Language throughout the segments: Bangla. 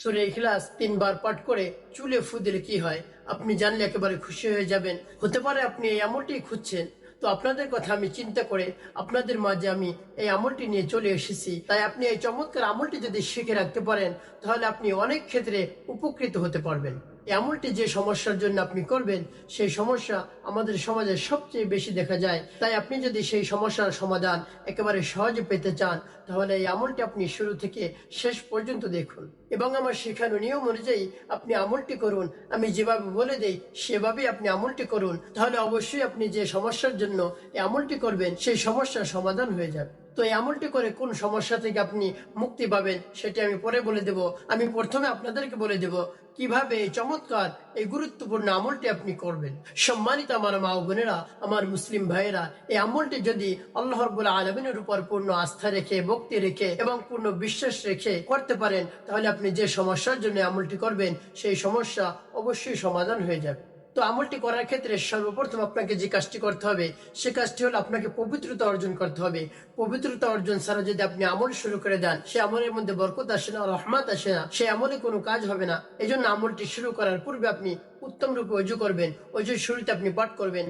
সুরে ইখলাস তিনবার পাঠ করে চুলে ফু দিলে কি হয়? আপনি জানলে একেবারে খুশি হয়ে যাবেন। হতে পারে আপনি এই আমলটি খুঁজছেন। তো আপনাদের কথা আমি চিন্তা করে আপনাদের মাঝে আমি এই আমলটি নিয়ে চলে এসেছি। তাই আপনি এই চমৎকার আমলটি যদি শিখে রাখতে পারেন, তাহলে আপনি অনেক ক্ষেত্রে উপকৃত হতে পারবেন। এই আমলটি যে সমস্যার জন্য আপনি করবেন, সেই সমস্যা আমাদের সমাজে সবচেয়ে বেশি দেখা যায়। তাই আপনি যদি সেই সমস্যার সমাধান একেবারে সহজে পেতে চান, তাহলে এই আমলটি আপনি শুরু থেকে শেষ পর্যন্ত দেখুন। এবং আমার শেখানো নিয়ম অনুযায়ী আপনি আমলটি করুন। আমি যেভাবে বলে দেই, সেভাবেই আপনি আমলটি করুন। তাহলে অবশ্যই আপনি যে সমস্যার জন্য এই আমলটি করবেন, সেই সমস্যার সমাধান হয়ে যাবে। তো এই আমলটি করে কোন সমস্যা থেকে আপনি মুক্তি পাবেন, সেটি আমি পরে বলে দেব। আমি প্রথমে আপনাদেরকে বলে দেব কীভাবে এই চমৎকার, এই গুরুত্বপূর্ণ আমলটি আপনি করবেন। সম্মানিত আমার মা বোনেরা, আমার মুসলিম ভাইয়েরা, এই আমলটি যদি আল্লাহ আলমিনের উপর পূর্ণ আস্থা রেখে, ভক্তি রেখে এবং পূর্ণ বিশ্বাস রেখে করতে পারেন, তাহলে আপনি যে সমস্যার জন্য আমলটি করবেন, সেই সমস্যা অবশ্যই সমাধান হয়ে যাবে। তো আমলটি করার ক্ষেত্রে সর্বপ্রথম আপনাকে যে কাজটি করতে হবে, সে কাজটি হলো আপনাকে পবিত্রতা অর্জন করতে হবে। পবিত্রতা অর্জন ছাড়া যদি আপনি আমল শুরু করে দেন, সে আমলের মধ্যে বরকত আসে না, রহমাত আসে না, সে আমলে কোনো কাজ হবে না। এই জন্য আমলটি শুরু করার পূর্বে আপনি উত্তম রূপে অজু করবেন। অজুর শুরুতে আপনি পাঠ করবেন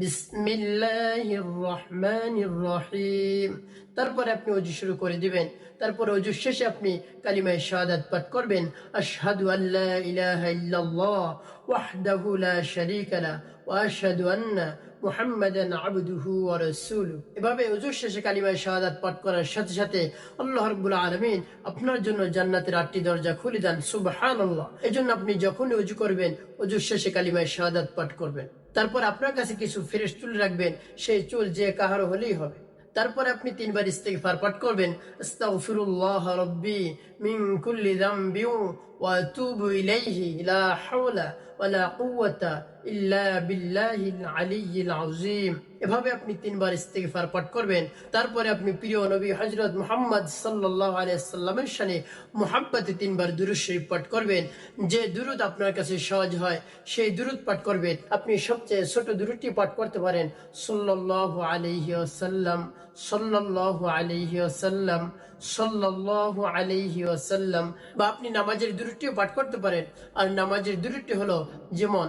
বিসমিল্লাহির রহমানির রহিম। তারপরে আপনি অজু শুরু করে দিবেন। তারপর অজু শেষে আপনি কালিমায় শাহাদাত পাঠ করবেন। আশহাদু আল্লা ইলাহা ইল্লাল্লাহ ওয়াহদাহু লা শারীকা লা ওয়া আশহাদু আন্না মুহাম্মাদান আবদুহু ওয়া এভাবে শেষে কালিমায় পাঠ করার সাথে সাথে আল্লাহ রাব্বুল আলামিন আপনার জন্য জান্নাতের আটটি দরজা খুলে দেন। সুবহানাল্লাহ। এজন্য আপনি যখনই অজু করবেন অজু শেষে কালিমায় শাহাদাত পাঠ করবেন। তারপর আপনার কাছে কিছু ফেরেশ চুল রাখবেন। সেই চুল যে কাহারও হলেই হবে। তারপরে আপনি তিনবার ইস্তেগফার পাঠ করবেন, আস্তাগফিরুল্লাহ রাব্বি মিন কুল্লি যামবি ওয়া আতুবু ইলাইহি লা হাওলা ওয়ালা কুওয়াতা এভাবে আপনি তিনবার পাঠ করবেন। তারপরে আপনি প্রিয় নবী হযরত মুহাম্মদ মুহাব্বতে তিনবার দুরূদ শরীফ পাঠ করবেন। যে দুরূদ আপনার কাছে সহজ হয়, সেই দুরূদ পাঠ করবেন। আপনি সবচেয়ে ছোট দুরূদটি পাঠ করতে পারেন। বা আপনি নামাজের দুরূদটিও পাঠ করতে পারেন। আর নামাজের দুরূদটি হলো যেমন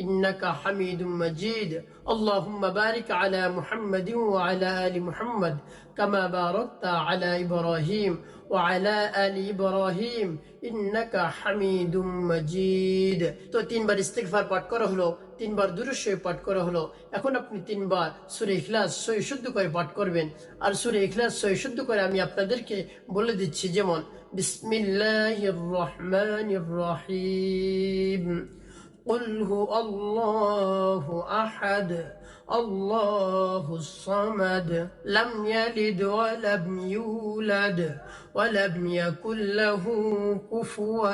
إنك حميد مجيد اللهم بارك على محمد وعلى آل محمد كما باركت على إبراهيم وعلى آل إبراهيم إنك حميد مجيد তো তিনবার ইস্তেগফার পাঠ করা হলো তিনবার দুরুশয় পাঠ করা হলো এখন আপনি তিনবার সুরে ইখলাস সই শুদ্ধ করে পাঠ করবেন আর সুরে ইখলাস সই শুদ্ধ করে আমি আপনাদেরকে বলে দিচ্ছি যেমন বিসমিল্লাহির রহমানির রহিম قل هو الله أحد الله الصمد لم يلد ولم يولد ولم يكن له كفوا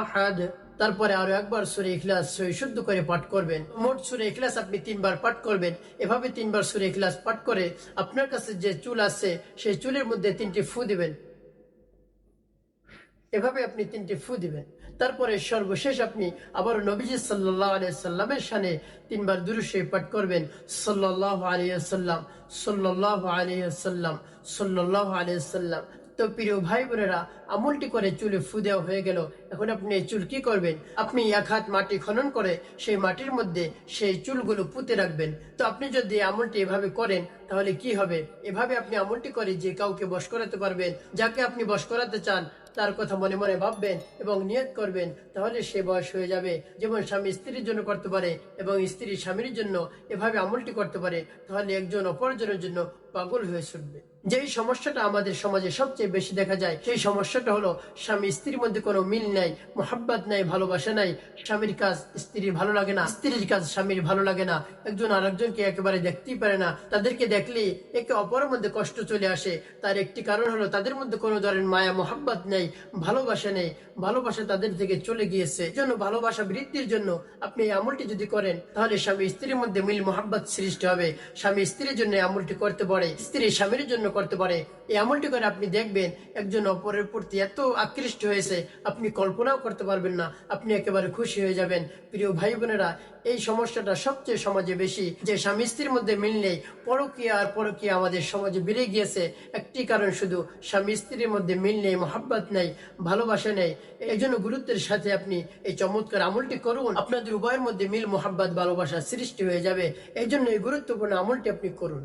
أحد তারপরে আরো একবার সুরে ইখলাস সই শুদ্ধ করে পাঠ করবেন মোট সুরে ইখলাস আপনি তিনবার পাঠ করবেন এভাবে তিনবার সুরে ইখলাস পাঠ করে আপনার কাছে যে চুল আছে সেই চুলের মধ্যে তিনটি ফু দিবেন এভাবে আপনি তিনটি ফু দিবেন। তারপরে সর্বশেষ আপনি আবার নবীজি সাল্লাহ সাল্লামের সানে তিনবার দুরুশে পাঠ করবেন। সাল্লাহ আলিয়াল্লাম সাল্লাহ আলিয়াল্লাম সাল্লাহ আলিয়াল্লাম তো প্রিয় ভাই বোনেরা আমলটি করে চুলে ফু দেওয়া হয়ে গেল। এখন আপনি এই চুল কি করবেন? আপনি এক হাত মাটি খনন করে সেই মাটির মধ্যে সেই চুলগুলো পুঁতে রাখবেন। তো আপনি যদি আমলটি এভাবে করেন তাহলে কি হবে? এভাবে আপনি আমলটি করে যে কাউকে বশ করাতে পারবেন, যাকে আপনি বশ করাতে চান, তার কথা মনে মনে ভাববেন এবং নিয়ত করবেন, তাহলে সে বয়স হয়ে যাবে। যেমন স্বামী স্ত্রীর জন্য করতে পারে এবং স্ত্রী স্বামীর জন্য এভাবে আমলটি করতে পারে, তাহলে একজন অপরজনের জন্য পাগল হয়ে ছুটবে। যেই সমস্যাটা আমাদের সমাজে সবচেয়ে বেশি দেখা যায়, সেই সমস্যাটা হলো স্বামী স্ত্রীর মধ্যে কোনো মিল নাই, মোহাব্বত নাই, ভালোবাসা নাই। স্বামীর কাজ স্ত্রীর ভালো লাগে না, স্ত্রীর কাজ স্বামীর ভালো লাগে না। একজন আরেকজনকে একেবারে দেখতেই পারে না, তাদেরকে দেখলে একে অপরের মধ্যে কষ্ট চলে আসে। তার একটি কারণ হলো তাদের মধ্যে কোনো ধরনের মায়া, মোহাব্বত নেই, ভালোবাসা নেই। ভালোবাসা তাদের থেকে চলে গিয়েছে। জন্য ভালোবাসা বৃদ্ধির জন্য আপনি এই আমলটি যদি করেন, তাহলে স্বামী স্ত্রীর মধ্যে মিল, মোহাব্বত সৃষ্টি হবে। স্বামী স্ত্রীর জন্য আমলটি করতে পারে, স্ত্রী স্বামীর জন্য করতে পারে। এই আমলটি করে আপনি দেখবেন একজন অপরের প্রতি এত আকৃষ্ট হয়েছে, আপনি কল্পনাও করতে পারবেন না, আপনি একেবারে খুশি হয়ে যাবেন। প্রিয় ভাই বোনেরা, এই সমস্যাটা সবচেয়ে সমাজে বেশি। যে স্বামী স্ত্রীর মধ্যে মিল নেই, পরকীয়া আর পরকীয়া আমাদের সমাজে বেড়ে গিয়েছে। একটি কারণ শুধু, স্বামী স্ত্রীর মধ্যে মিল নেই, মোহাব্বত নেই, ভালোবাসা নেই। এই জন্য গুরুত্বের সাথে আপনি এই চমৎকার আমলটি করুন। আপনাদের উভয়ের মধ্যে মিল, মোহাব্বত, ভালোবাসা সৃষ্টি হয়ে যাবে। এই জন্য এই গুরুত্বপূর্ণ আমলটি আপনি করুন।